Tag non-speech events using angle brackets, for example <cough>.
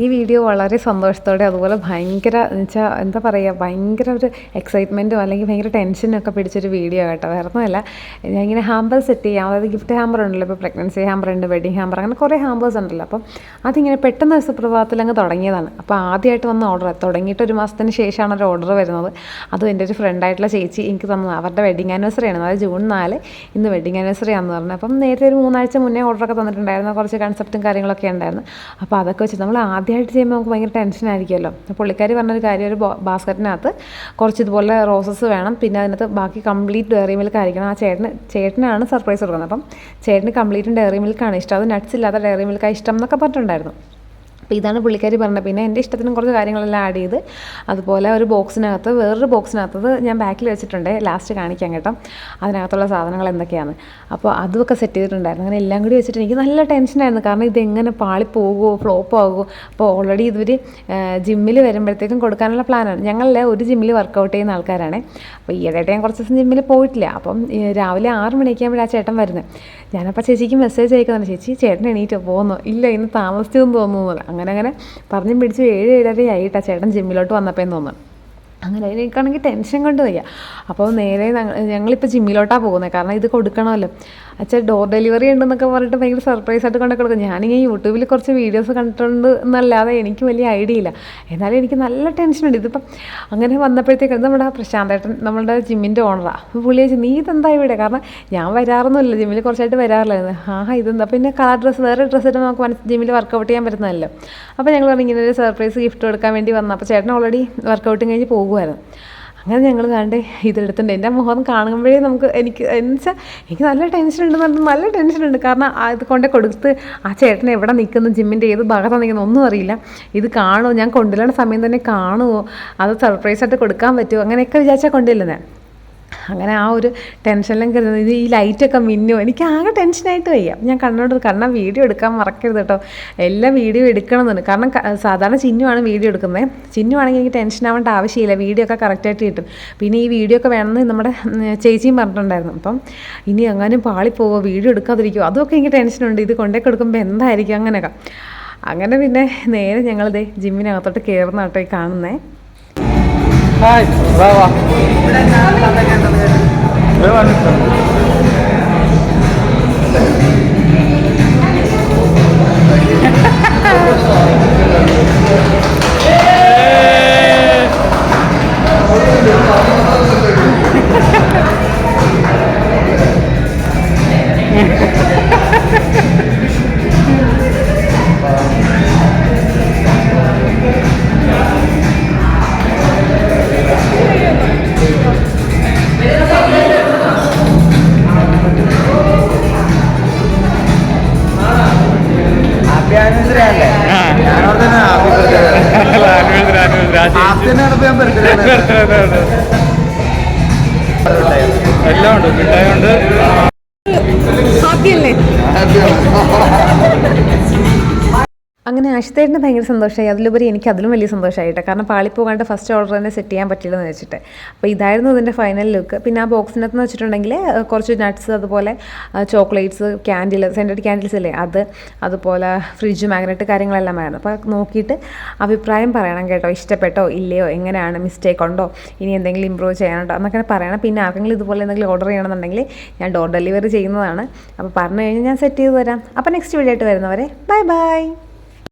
ഈ വീഡിയോ വളരെ സന്തോഷത്തോടെ അതുപോലെ ഭയങ്കര എന്നുവെച്ചാൽ എന്താ പറയുക ഭയങ്കര ഒരു എക്സൈറ്റ്മെന്റും അല്ലെങ്കിൽ ഭയങ്കര ടെൻഷനും ഒക്കെ പിടിച്ചൊരു വീഡിയോ കേട്ടോ. വേറെ ഒന്നുമല്ല ഞാൻ ഇങ്ങനെ ഹാമ്പർ സെറ്റ് ചെയ്യാം. അതായത് ഗിഫ്റ്റ് ഹാമ്പർ ഉണ്ടല്ലോ ഇപ്പോൾ പ്രഗ്നൻസി ഹാമ്പർ ഉണ്ട് വെഡിങ് ഹാമ്പർ അങ്ങനെ കുറേ ഹാമ്പേഴ്സ് ഉണ്ടല്ലോ. അപ്പം അതിങ്ങനെ പെട്ടെന്ന് സുപ്രഭാതത്തിൽ അങ്ങ് തുടങ്ങിയതാണ്. അപ്പോൾ ആദ്യമായിട്ട് വന്ന ഓർഡർ തുടങ്ങിയിട്ട് ഒരു മാസത്തിന് ശേഷമാണ് ഒരു ഓർഡർ വരുന്നത്. അതും എന്റെ ഒരു ഫ്രണ്ടായിട്ടുള്ള ചേച്ചി എനിക്ക് തന്നത്. അവരുടെ വെഡിങ് ആനിവേഴ്സറി ആണ്. അതായത് ജൂൺ നാല് ഇന്ന് വെഡിങ് ആനിവേഴ്സറി ആണെന്ന് പറഞ്ഞു. അപ്പം നേരത്തെ ഒരു മൂന്നാഴ്ച മുന്നേ ഓർഡറൊക്കെ തന്നിട്ടുണ്ടായിരുന്നു. കുറച്ച് കൺസെപ്റ്റും കാര്യങ്ങളൊക്കെ ഉണ്ടായിരുന്നു. അപ്പോൾ അതൊക്കെ വെച്ച് നമ്മൾ ആദ്യമായിട്ട് ചെയ്യുമ്പോൾ നമുക്ക് ഭയങ്കര അപ്പോൾ പുള്ളിക്കാരി പറഞ്ഞൊരു കാര്യം ഒരു ബാസ്ക്കറ്റിനകത്ത് കുറച്ച് ഇതുപോലെ റോസസ് വേണം. പിന്നെ അതിനകത്ത് ബാക്കി കംപ്ലീറ്റ് ഡയറി മിൽക്ക് ആയിരിക്കണം. ആ ചേട്ടന് ചേട്ടനാണ് സർപ്രൈസ് കൊടുക്കുന്നത്. അപ്പം ചേട്ടന് കംപ്ലീറ്റും ഡയറി മിൽക്കാണ് ഇഷ്ടം. അത് നട്ട്സ് ഇല്ലാത്ത ഡയറി മിൽക്കാണ് ഇഷ്ടം എന്നൊക്കെ പറഞ്ഞിട്ടുണ്ടായിരുന്നു. അപ്പോൾ ഇതാണ് പുള്ളിക്കാരി പറഞ്ഞത്. പിന്നെ എന്റെ ഇഷ്ടത്തിനും കുറച്ച് കാര്യങ്ങളെല്ലാം ആഡ് ചെയ്ത് അതുപോലെ ഒരു ബോക്സിനകത്ത് വേറൊരു ബോക്സിനകത്തത് ഞാൻ ബാക്കിൽ വെച്ചിട്ടുണ്ട്. ലാസ്റ്റ് കാണിക്കാൻ കേട്ടോ. അതിനകത്തുള്ള സാധനങ്ങൾ എന്തൊക്കെയാണ്. അപ്പോൾ അതുമൊക്കെ സെറ്റ് ചെയ്തിട്ടുണ്ടായിരുന്നു. അങ്ങനെ എല്ലാം കൂടി വെച്ചിട്ട് എനിക്ക് നല്ല ടെൻഷനായിരുന്നു കാരണം ഇതെങ്ങനെ പാളിപ്പോകുമോ ഫ്ലോപ്പ് ആകുമോ അപ്പോൾ ഓൾറെഡി ഇവർ ജിമ്മിൽ വരുമ്പോഴത്തേക്കും കൊടുക്കാനുള്ള പ്ലാനാണ് ഞങ്ങളിൽ ഒരു ജിമ്മിൽ വർക്കൗട്ട് ചെയ്യുന്ന ആൾക്കാരാണ്. അപ്പോൾ ഈയിടെയായിട്ട് ഞാൻ കുറച്ച് ദിവസം ജിമ്മിൽ പോയിട്ടില്ല. അപ്പം രാവിലെ ആറ് മണിക്കാകുമ്പോഴാണ് ആ ചേട്ടൻ വരുന്നത്. ഞാനപ്പോൾ ചേച്ചിക്ക് മെസ്സേജ് അയക്കുന്നുണ്ട്. ചേച്ചി ചേട്ടൻ എണീറ്റ് പോകുന്നു ഇല്ല ഇന്ന് താമസിച്ചെന്ന് തോന്നുന്നു. അങ്ങനെ അങ്ങനെ അങ്ങനെ പറഞ്ഞും പിടിച്ച് ഏഴ് ഏഴരയായിട്ടാ ചേട്ടൻ ജിമ്മിലോട്ട് വന്നപ്പോൾ തോന്നുന്നു. അങ്ങനെ എനിക്കാണെങ്കിൽ ടെൻഷൻ കൊണ്ട് വയ്യ. അപ്പോൾ നേരെ ഞങ്ങളിപ്പോൾ ജിമ്മിലോട്ടാണ് പോകുന്നത് കാരണം ഇത് കൊടുക്കണമല്ലോ. അച്ഛാ ഡോർ ഡെലിവറി ഉണ്ടെന്നൊക്കെ പറഞ്ഞിട്ട് ഭയങ്കര സർപ്രൈസ് ആയിട്ട് കണ്ടു കൊടുക്കും. ഞാനിങ്ങനെ യൂട്യൂബിൽ കുറച്ച് വീഡിയോസ് കണ്ടിട്ടുണ്ട് എന്നല്ലാതെ എനിക്ക് വലിയ ഐഡിയ ഇല്ല. എന്നാലും എനിക്ക് നല്ല ടെൻഷനുണ്ട് ഇതിപ്പം അങ്ങനെ വന്നപ്പോഴത്തേക്ക് നമ്മുടെ പ്രശാന്തേട്ടൻ നമ്മുടെ ജിമ്മിന്റെ ഓണറാണ് പുള്ളി ചോദിച്ചു നീ ഇതെന്താ ഇവിടെ? കാരണം ഞാൻ വരാറൊന്നുമില്ല. ജിമ്മിൽ കുറച്ചായിട്ട് വരാറില്ലായിരുന്നു ആ ഇതെന്താ? പിന്നെ കളർ ഡ്രസ്സ് വേറെ ഡ്രസ്സ് ഇട്ട് നമുക്ക് മനസ്സ് ജിമ്മിൽ വർക്കൗട്ട് ചെയ്യാൻ പറ്റുന്നതല്ലോ. അപ്പോൾ ഞങ്ങൾ ഇങ്ങനെ ഒരു സർപ്രൈസ് ഗിഫ്റ്റ് കൊടുക്കാൻ വേണ്ടി വന്നു. അപ്പോൾ ചേട്ടൻ ഓൾറെഡി വർക്കൗട്ടും കഴിഞ്ഞ് പോകുമായിരുന്നു അങ്ങനെ ഞങ്ങൾ കണ്ട് ഇതെടുത്തിട്ടുണ്ട്. എന്റെ മുഖം കാണുമ്പോഴേ നമുക്ക് എനിക്ക് എന്നുവെച്ചാൽ എനിക്ക് നല്ല ടെൻഷൻ ഉണ്ടെന്ന് പറഞ്ഞാൽ നല്ല ടെൻഷൻ ഉണ്ട്. കാരണം ഇത് കൊണ്ട് കൊടുത്ത് ആ ചേട്ടൻ എവിടെ നിൽക്കുന്നു ജിമ്മിന്റെ ഏത് ഭാഗത്താണ് നിൽക്കുന്നത് ഒന്നും അറിയില്ല. ഇത് കാണുമോ ഞാൻ കൊണ്ടുവരേണ്ട സമയം തന്നെ കാണുമോ അത് സർപ്രൈസായിട്ട് കൊടുക്കാൻ പറ്റുമോ അങ്ങനെയൊക്കെ വിചാരിച്ചാൽ കൊണ്ടുവരുന്നത് അങ്ങനെ ആ ഒരു ടെൻഷനിലും കരുതുന്നത് ഇത് ഈ ലൈറ്റൊക്കെ മിന്നും. എനിക്ക് ആകെ ടെൻഷനായിട്ട് വയ്യ. ഞാൻ കണ്ണോട് കാരണം വീഡിയോ എടുക്കാൻ മറക്കരുത് കേട്ടോ. എല്ലാം വീഡിയോ എടുക്കണമെന്നുണ്ട്. കാരണം സാധാരണ ചിഹ്നമാണ് വീഡിയോ എടുക്കുന്നത് ചിഹ്നമാണെങ്കിൽ എനിക്ക് ടെൻഷൻ ആവേണ്ട ആവശ്യമില്ല. വീഡിയോ ഒക്കെ കറക്റ്റായിട്ട് കിട്ടും. പിന്നെ ഈ വീഡിയോ ഒക്കെ വേണമെന്ന് നമ്മുടെ ചേച്ചിയും പറഞ്ഞിട്ടുണ്ടായിരുന്നു. അപ്പം ഇനി എങ്ങാനും പാളിപ്പോവോ? വീഡിയോ എടുക്കാതിരിക്കുമോ അതൊക്കെ എനിക്ക് ടെൻഷനുണ്ട്. ഇത് കൊണ്ടേ കൊടുക്കുമ്പോൾ എന്തായിരിക്കും അങ്ങനെയൊക്കെ. അങ്ങനെ പിന്നെ നേരെ ഞങ്ങളിതേ ജിമ്മിനകത്തോട്ട് കയറുന്ന കേട്ടോ ഈ കാണുന്നേ. ഹായ് വാ വാ <laughs> എല്ലാം ഉണ്ട് മിഠായി ഉണ്ട്. ഹാപ്പിയല്ലേ? അങ്ങനെ ആശുത്തേട്ടിന് ഭയങ്കര സന്തോഷമായി. അതിലുപരി എനിക്ക് അതിലും വലിയ സന്തോഷമായിട്ട്. കാരണം പാളിപ്പോകാണ്ട് ഫസ്റ്റ് ഓർഡർ തന്നെ സെറ്റ് ചെയ്യാൻ പറ്റില്ലെന്ന് വെച്ചിട്ട്. അപ്പോൾ ഇതായിരുന്നു ഇതിന്റെ ഫൈനൽ ലുക്ക് പിന്നെ ആ ബോക്സിനകത്ത് എന്ന് വെച്ചിട്ടുണ്ടെങ്കിൽ കുറച്ച് നട്ട്സ് അതുപോലെ ചോക്ലേറ്റ്സ് ക്യാൻഡിൽ സെന്റഡ് ക്യാൻഡിൽസ് അല്ലേ അത് അതുപോലെ ഫ്രിഡ്ജ് മാഗ്നറ്റ് കാര്യങ്ങളെല്ലാം ആയിരുന്നു. അപ്പോൾ നോക്കിയിട്ട് അഭിപ്രായം പറയണം കേട്ടോ. ഇഷ്ടപ്പെട്ടോ ഇല്ലയോ എങ്ങനെയാണ് മിസ്റ്റേക്ക് ഉണ്ടോ ഇനി എന്തെങ്കിലും ഇമ്പ്രൂവ് ചെയ്യാനുണ്ടോ എന്നൊക്കെ പറയണം. പിന്നെ ആർക്കെങ്കിലും ഇതുപോലെ എന്തെങ്കിലും ഓർഡർ ചെയ്യണമെന്നുണ്ടെങ്കിൽ ഞാൻ ഡോർ ഡെലിവറി ചെയ്യുന്നതാണ്. അപ്പോൾ പറഞ്ഞു കഴിഞ്ഞാൽ ഞാൻ സെറ്റ് ചെയ്ത് തരാം. അപ്പോൾ നെക്സ്റ്റ് വീഡിയോ ആയിട്ട് വരുന്നവരെ ബൈ ബൈ